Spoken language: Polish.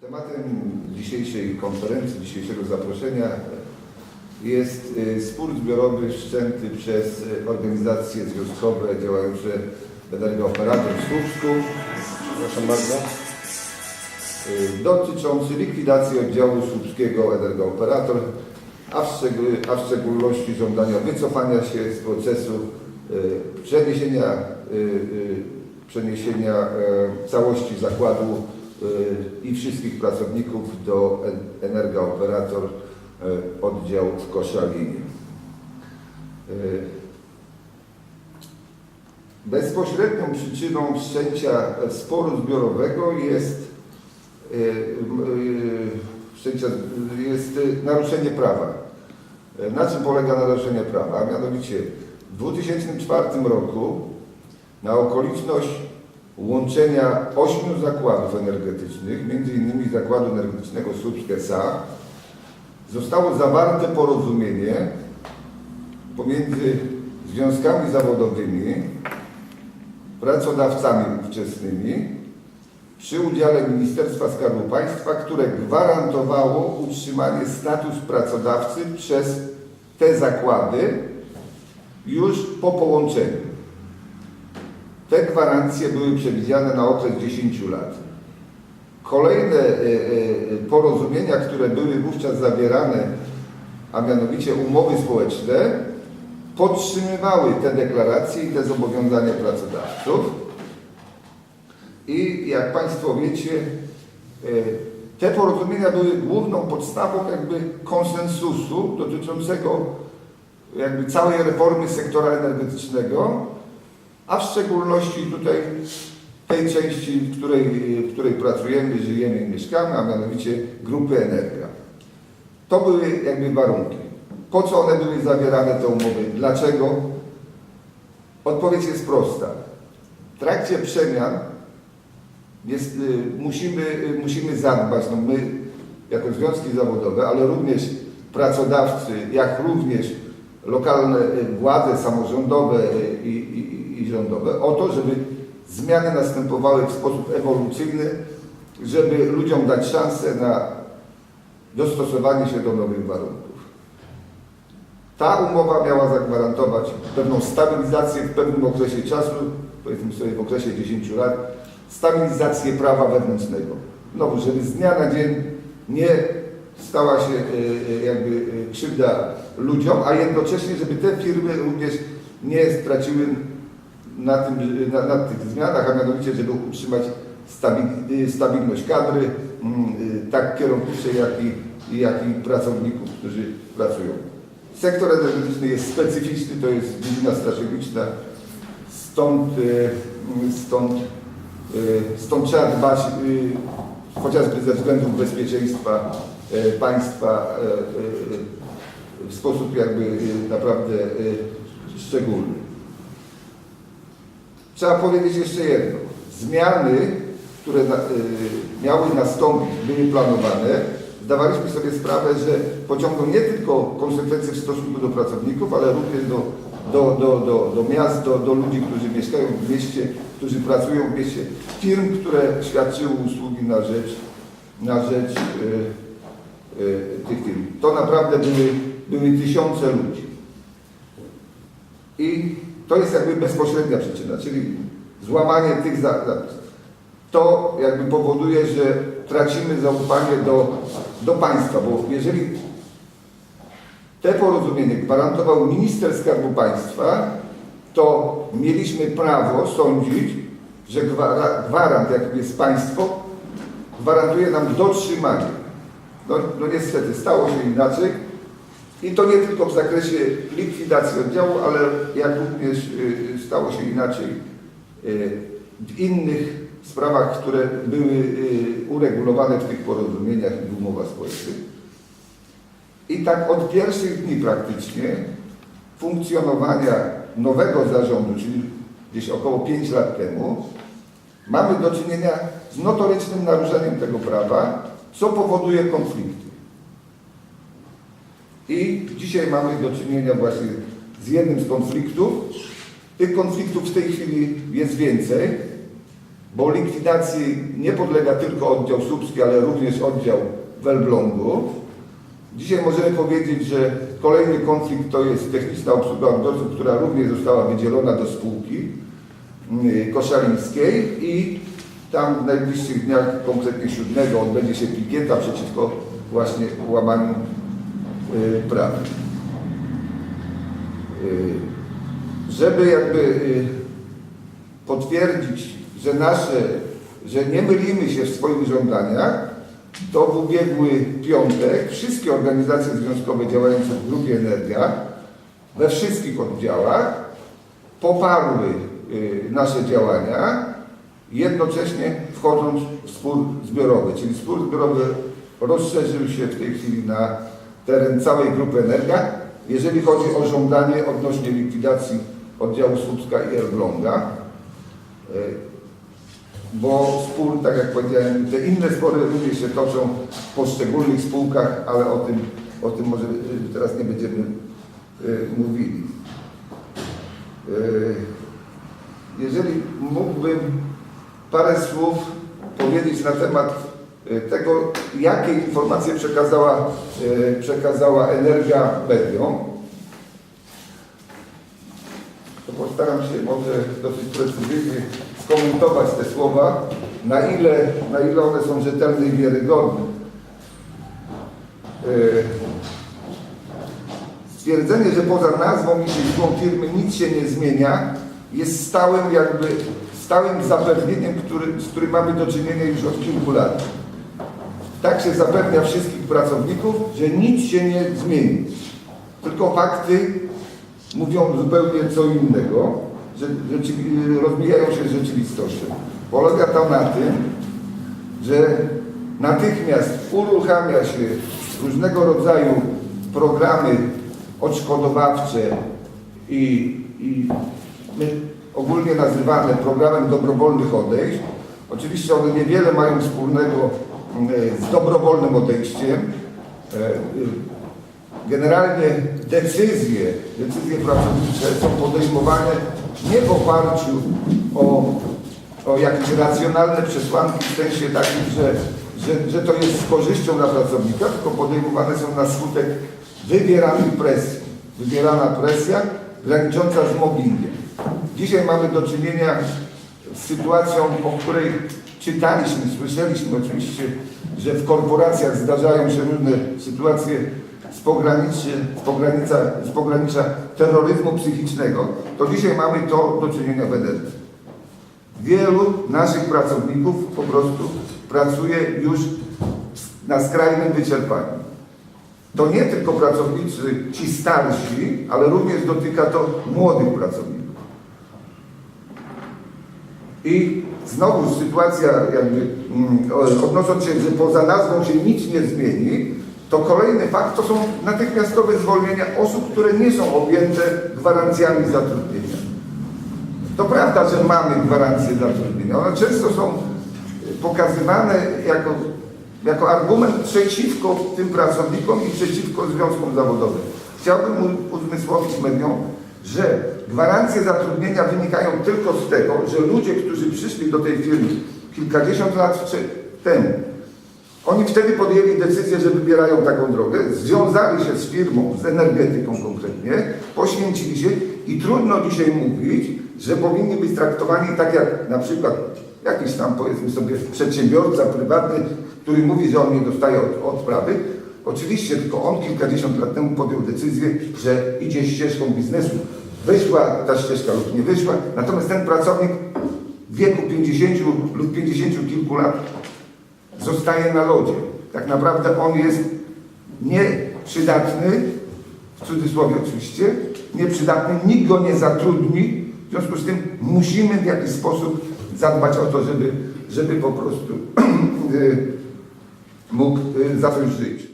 Tematem dzisiejszej konferencji, dzisiejszego zaproszenia jest y, spór zbiorowy wszczęty przez y, organizacje związkowe działające w Energooperator w Słupsku Proszę bardzo. y, dotyczący likwidacji oddziału słupskiego Energooperator, a w, a w szczególności żądania wycofania się z procesu przeniesienia, przeniesienia e, całości zakładu i wszystkich pracowników do En- Energooperator y, oddział w Koszalinie. Y, Bezpośrednią przyczyną wszczęcia sporu zbiorowego jest y, y, jest y, naruszenie prawa. Y, Na czym polega naruszenie prawa? Mianowicie w 2004 roku na okoliczność łączenia ośmiu zakładów energetycznych, m.in. Zakładu Energetycznego Słupsk S.A., zostało zawarte porozumienie pomiędzy związkami zawodowymi, pracodawcami ówczesnymi przy udziale Ministerstwa Skarbu Państwa, które gwarantowało utrzymanie status pracodawcy przez te zakłady już po połączeniu. Te gwarancje były przewidziane na okres 10 lat. Kolejne e, e, porozumienia, które były wówczas zawierane, a mianowicie umowy społeczne, podtrzymywały te deklaracje i te zobowiązania pracodawców. I jak Państwo wiecie, e, te porozumienia były główną podstawą jakby konsensusu dotyczącego jakby całej reformy sektora energetycznego, a w szczególności tutaj tej części, w której, w której pracujemy, żyjemy i mieszkamy, a mianowicie grupy Energia. To były jakby warunki. Po co one były zawierane, te umowy? Dlaczego? Odpowiedź jest prosta. W trakcie przemian jest, y, musimy, y, musimy zadbać, no my jako związki zawodowe, ale również pracodawcy, jak również lokalne y, władze samorządowe i, rządowe, o to, żeby zmiany następowały w sposób ewolucyjny, żeby ludziom dać szansę na dostosowanie się do nowych warunków. Ta umowa miała zagwarantować pewną stabilizację w pewnym okresie czasu, powiedzmy sobie w okresie 10 lat, stabilizację prawa wewnętrznego. Znowu, żeby z dnia na dzień nie stała się y, y, jakby y, krzywda ludziom, a jednocześnie, żeby te firmy również nie straciły na, tym, na, na tych zmianach, a mianowicie, żeby utrzymać y, stabilność kadry, mm, y, tak kierowniczej, jak i, jak i pracowników, którzy pracują. Sektor energetyczny jest specyficzny, to jest dziedzina strategiczna, stąd, y, stąd, y, stąd trzeba dbać chociażby ze względów bezpieczeństwa państwa w sposób jakby naprawdę szczególny. Trzeba powiedzieć jeszcze jedno. Zmiany, które na, y, miały nastąpić, były planowane. Zdawaliśmy sobie sprawę, że pociągną nie tylko konsekwencje w stosunku do pracowników, ale również do, do, do, do, do miast, do, do ludzi, którzy mieszkają w mieście, którzy pracują w mieście, firm, które świadczyły usługi na rzecz, na rzecz y, y, tych firm. To naprawdę były, były tysiące ludzi. I to jest jakby bezpośrednia przyczyna, czyli złamanie tych za- zapisów. To jakby powoduje, że tracimy zaufanie do, do państwa, bo jeżeli te porozumienie gwarantował minister Skarbu Państwa, to mieliśmy prawo sądzić, że gwara- gwarant, jakim jest państwo, gwarantuje nam dotrzymanie. No, no niestety stało się inaczej. I to nie tylko w zakresie likwidacji oddziału, ale jak również y, stało się inaczej y, w innych sprawach, które były y, uregulowane w tych porozumieniach i umowach społecznych. I tak od pierwszych dni praktycznie funkcjonowania nowego zarządu, czyli gdzieś około 5 lat temu, mamy do czynienia z notorycznym naruszeniem tego prawa, co powoduje konflikty. I dzisiaj mamy do czynienia właśnie z jednym z konfliktów. Tych konfliktów w tej chwili jest więcej, bo likwidacji nie podlega tylko oddział Słupski, ale również oddział w Elblągu. Dzisiaj możemy powiedzieć, że kolejny konflikt to jest techniczna obsługa odbiorców, która również została wydzielona do spółki yy, koszalińskiej i tam w najbliższych dniach, konkretnie 7, odbędzie się pikieta przeciwko właśnie łamaniu yy, praw. Yy, Żeby jakby yy, potwierdzić, że nasze, że nie mylimy się w swoich żądaniach, to w ubiegły piątek wszystkie organizacje związkowe działające w grupie Energia we wszystkich oddziałach poparły y, nasze działania, jednocześnie wchodząc w spór zbiorowy. Czyli spór zbiorowy rozszerzył się w tej chwili na teren całej grupy Energia, jeżeli chodzi o żądanie odnośnie likwidacji oddziału Słupska i Elbląga. Y, bo spór, tak jak powiedziałem, te inne spory również się toczą w poszczególnych spółkach, ale o tym, o tym może y, teraz nie będziemy y, mówili. Jeżeli mógłbym parę słów powiedzieć na temat tego, jakie informacje przekazała, y, przekazała Energia mediom, to postaram się może dosyć precyzyjnie skomentować te słowa, na ile, na ile one są rzetelne i wiarygodne. Yy, Stwierdzenie, że poza nazwą i siedzibą firmy nic się nie zmienia, jest stałym jakby stałym zapewnieniem, który, z którym mamy do czynienia już od kilku lat. Tak się zapewnia wszystkich pracowników, że nic się nie zmieni. Tylko fakty mówią zupełnie co innego, że rzeczywi- rozmijają się z rzeczywistością. Polega to na tym, że natychmiast uruchamia się różnego rodzaju programy odszkodowawcze i, i ogólnie nazywane programem dobrowolnych odejść. Oczywiście one niewiele mają wspólnego z dobrowolnym odejściem. E, e, Generalnie decyzje, decyzje pracownicze są podejmowane nie w oparciu o, o jakieś racjonalne przesłanki w sensie takim, że, że, że to jest z korzyścią dla pracownika, tylko podejmowane są na skutek wywieranej presji. Wywierana presja granicząca z mobbingiem. Dzisiaj mamy do czynienia z sytuacją, o której czytaliśmy, słyszeliśmy oczywiście, że w korporacjach zdarzają się różne sytuacje z pogranicy, z pogranicza, z pogranicza terroryzmu psychicznego, to dzisiaj mamy to do czynienia w energii. Wielu naszych pracowników po prostu pracuje już na skrajnym wyczerpaniu. To nie tylko pracownicy ci starsi, ale również dotyka to młodych pracowników. I znowu sytuacja jakby mm, odnosząc się, że poza nazwą się nic nie zmieni, to kolejny fakt to są natychmiastowe zwolnienia osób, które nie są objęte gwarancjami zatrudnienia. To prawda, że mamy gwarancje zatrudnienia. One często są pokazywane jako, jako argument przeciwko tym pracownikom i przeciwko związkom zawodowym. Chciałbym uzmysłowić mediom, że gwarancje zatrudnienia wynikają tylko z tego, że ludzie, którzy przyszli do tej firmy kilkadziesiąt lat temu, oni wtedy podjęli decyzję, że wybierają taką drogę, związali się z firmą, z energetyką konkretnie, poświęcili się i trudno dzisiaj mówić, że powinni być traktowani tak jak na przykład jakiś tam powiedzmy sobie przedsiębiorca prywatny, który mówi, że on nie dostaje od, odprawy. Oczywiście tylko on kilkadziesiąt lat temu podjął decyzję, że idzie ścieżką biznesu. Wyszła ta ścieżka lub nie wyszła, natomiast ten pracownik w wieku 50 lub 50 kilku lat zostaje na lodzie. Tak naprawdę on jest nieprzydatny, w cudzysłowie oczywiście, nieprzydatny, nikt go nie zatrudni, w związku z tym musimy w jakiś sposób zadbać o to, żeby, żeby po prostu mógł y, zacząć żyć.